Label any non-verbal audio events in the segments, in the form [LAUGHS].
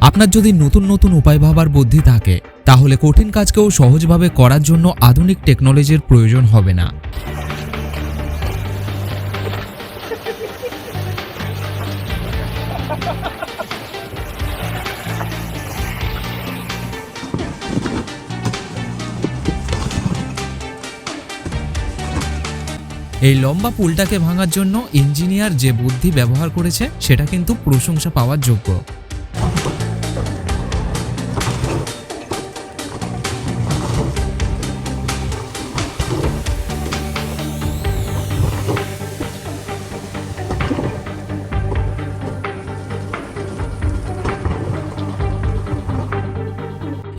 আপনার যদি নতুন নতুন উপায় ভাবার বুদ্ধি থাকে, তাহলে কঠিন কাজকেও সহজভাবে করার জন্য আধুনিক টেকনোলজির প্রয়োজন হবে না। এই লম্বা পুলটাকে ভাঙার জন্য ইঞ্জিনিয়ার যে বুদ্ধি ব্যবহার করেছে, সেটা কিন্তু প্রশংসা পাওয়ার যোগ্য।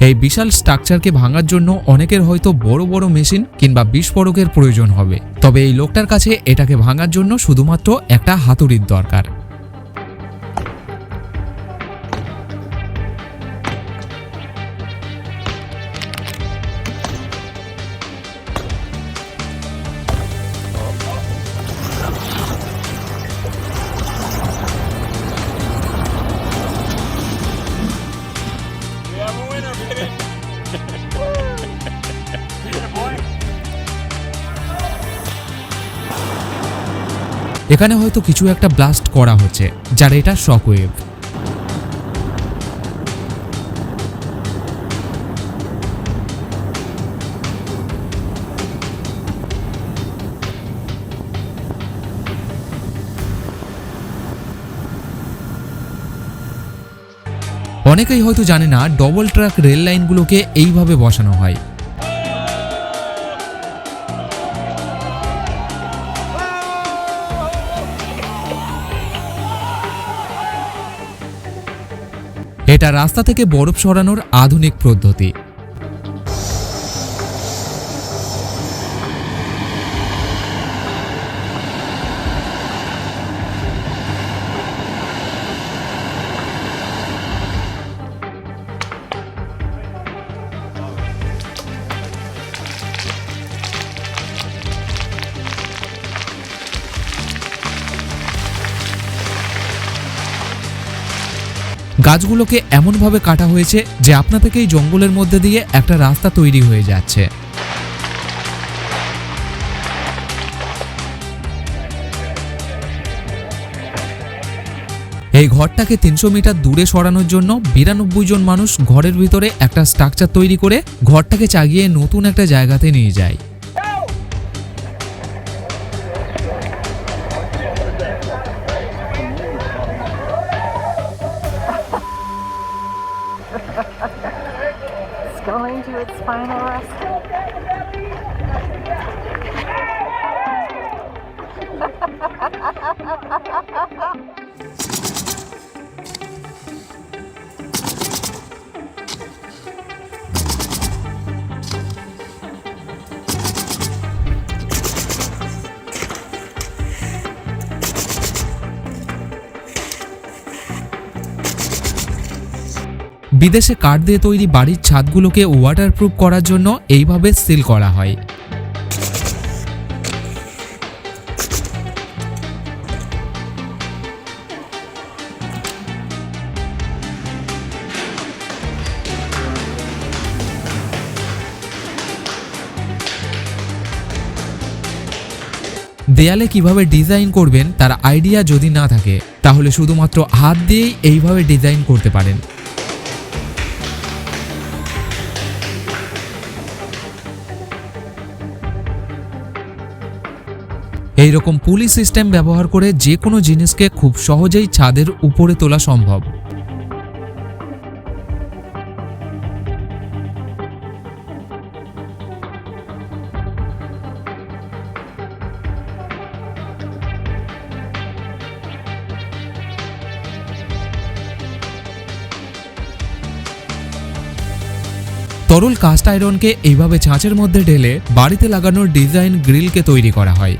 এই বিশাল স্ট্রাকচারকে ভাঙার জন্য অনেকের হয়তো বড় বড় মেশিন কিংবা বিস্ফোরকের প্রয়োজন হবে। তবে এই লোকটার কাছে এটাকে ভাঙার জন্য শুধুমাত্র একটা হাতুড়ির দরকার। এখানে হয়তো কিছু একটা ব্লাস্ট করা হচ্ছে, যার এটা শকওয়েভ অনেকেই হয়তো জানে না ডবল ট্র্যাক রেল লাইনগুলোকে এইভাবে বসানো হয়। এটা রাস্তা থেকে বরফ সরানোর আধুনিক পদ্ধতি। গাছগুলোকে এমনভাবে কাটা হয়েছে যে আপনা থেকেই জঙ্গলের মধ্যে দিয়ে একটা রাস্তা তৈরি হয়ে যাচ্ছে। এই ঘরটাকে তিনশো মিটার দূরে সরানোর জন্য বিরানব্বই জন মানুষ ঘরের ভিতরে একটা স্ট্রাকচার তৈরি করে ঘরটাকে চাগিয়ে নতুন একটা জায়গাতে নিয়ে যায়। Going to its final rest. [LAUGHS] বিদেশে কাঠ দিয়ে তৈরি বাড়ির ছাদগুলোকে ওয়াটারপ্রুফ করার জন্য এইভাবে সিল করা হয়। দেয়ালে কীভাবে ডিজাইন করবেন, তার আইডিয়া যদি না থাকে, তাহলে শুধুমাত্র হাত দিয়েই এইভাবে ডিজাইন করতে পারেন। এই রকম পুলি সিস্টেম ব্যবহার করে যে কোনো জিনিসকে খুব সহজেই ছাদের উপরে তোলা সম্ভব। তরল কাস্ট আয়রনকে এইভাবে ছাঁচের মধ্যে ঢেলে বাড়িতে লাগানোর ডিজাইন গ্রিলকে তৈরি করা হয়।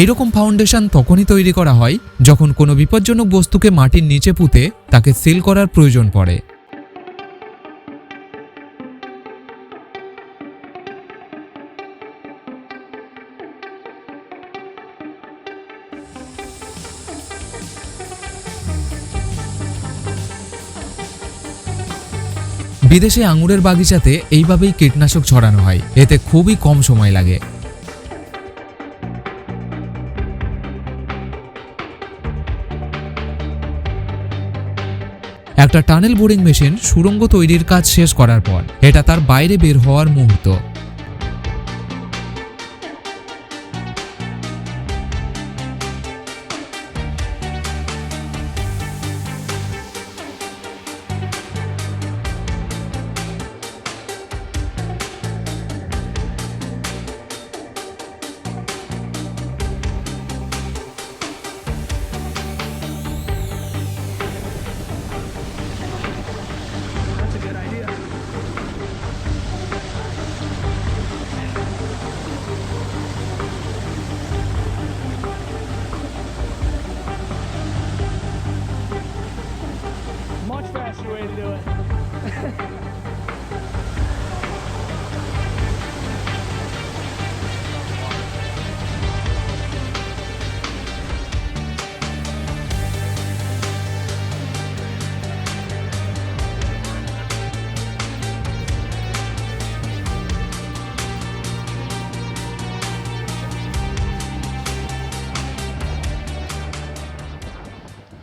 এইরকম ফাউন্ডেশন তখনই তৈরি করা হয় যখন কোনো বিপজ্জনক বস্তুকে মাটির নিচে পুঁতে তাকে সিল করার প্রয়োজন পড়ে। বিদেশে আঙুরের বাগিচাতে এইভাবেই কীটনাশক ছড়ানো হয়, এতে খুবই কম সময় লাগে। একটা টানেল বোরিং মেশিন সুড়ঙ্গ তৈরির কাজ শেষ করার পর, এটা তার বাইরে বের হওয়ার মুহূর্ত।